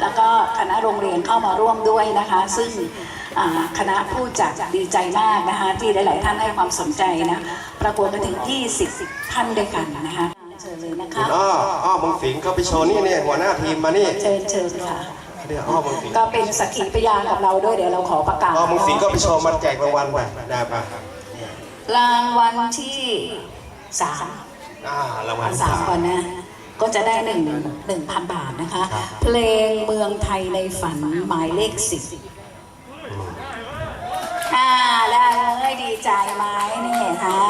แล้วก็คณะโรงเรียนเข้ามาร่วมด้วยนะคะ ซึ่งอ่าคณะผู้จัดดีใจมากนะคะ ที่หลาย ๆ ท่านให้ความสนใจนะ ประกวดกันถึงที่10ท่านด้วยกันนะคะเชิญเลยนะคะอ้ออ้อมึงสิงก็ไปโชว์นี่เนี่ยหัวหน้าทีมมานี่เชิญเชิญค่ะเนี่ยอ้อมึงสิงก็เป็นสักขีพยานกับเราด้วยเดี๋ยวเราขอประกาศอ้อมึงสิงก็ไปโชว์มาแจกรางวัลไปได้ปะรางวัลที่สามอ่ารางวัลสาสามมก่อนนะ ก็จะได้หนึ่งหนึ่งพันบาทนะคะครับเพลงเมืองไทยในฝันหมายเลขสิบอ่าได้เลยดีใจไหมนี่ฮะ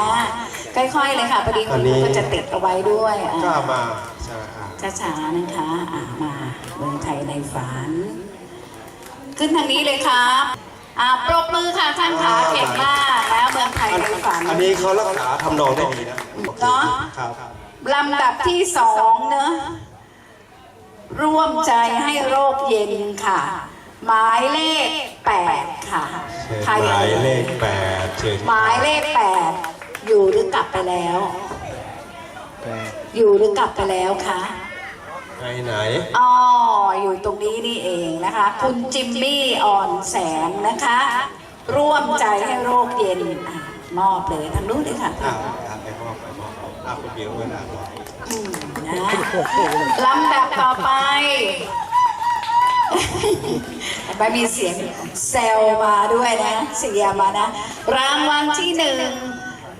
ค่อยๆเลยค่ะพอดีคุณก็จะติดเอาไว้ด้วยอะก็เอามาใช่ไหมอะช้าๆนะคะอ่ามาเมืองไทยในฝัน ขึ้นทางนี้เลยครับอ่าปรบมือค่ะท่านขาเก่งมากแล้วเมืองไทยอันในฝันอันนี้เขารักษาทำนองได้ดีนะโอเคเนาะ ครับ ลำดับที่สองเนอะร่วมใจให้โรคเย็นค่ะ หมายเลขแปดค่ะเชิญใครหมายเอ่ยเลขแปดเชิญหมายเลขแปดอยู่หรือกลับไปแล้วอยู่หรือกลับไปแล้วคะ ไปไหน อ๋อ อยู่ตรงนี้นี่เองนะคะ คุณจิมมี่อ่อนแสงนะคะ ร่วมใจให้โรคเย็นอะ มอบเลยทางนู้นเลยค่ะอ่าอ่าไปมอบไปมอบอ่าคุณเบียร์เวลาบอกอืมนะลำดับต่อไป ไปมีเสียงเซลมาด้วยนะเสียมานะ รางวัลที่หนึ่ง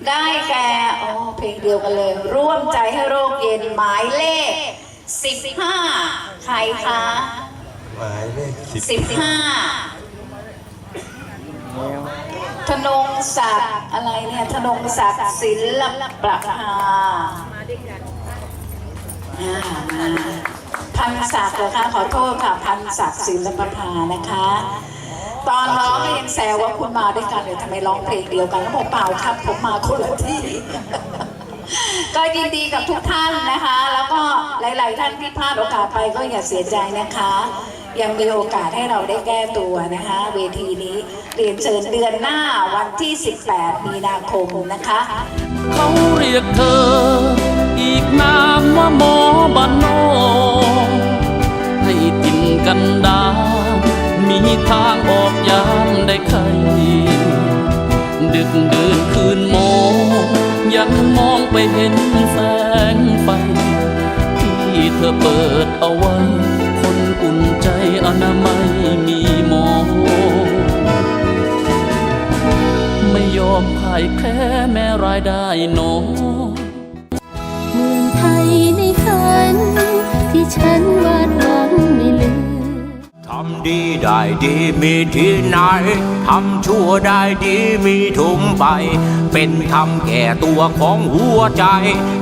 ได้แก่โอ้เพลงเดียวกันเลย ร่วมใจให้โรคเย็นหมายเลข 15 ใครคะหมายเลขสิบ15 ธนงศักดิ์อะไรเนี่ยธนงศักดิ์ศิลประภาอ่ามาพันศักดิ์เหรอคะขอโทษค่ะพันศักดิ์ศิลประภานะคะ ตอนร้องก็ยังแซวว่าคุณมาด้วยกันเลยทำไมร้องเพลงเดียวกันแล้วบอกเปล่าครับ ผมมาคนละที่ ก็ยินดีกับทุกท่านนะคะ แล้วก็หลาย ๆ ท่านที่พลาดโอกาสไปก็อย่าเสียใจนะคะ ยังมีโอกาสให้เราได้แก้ตัวนะคะ เวทีนี้เรียนเชิญเดือนหน้าวันที่ 18 มีนาคมนะคะเขาเรียกเธอ อีกนามว่าหมอบานนอกให้กินกันดา มีทางออกยามได้ใครดึกเดินคืนมองยังมองไปเห็นแสงไฟที่เธอเปิดเอาไว้ อมพ่ายแพ้แม้รายได้น้อยเมืองไทยในฝัน ที่ฉันวาดหวังไม่ลืมทำดีได้ดีมีที่ไหน ทำชั่วได้ดีมีถุงไปเป็นธรรมแก่ตัวของหัวใจ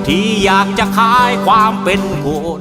ที่อยากจะขายความเป็นคน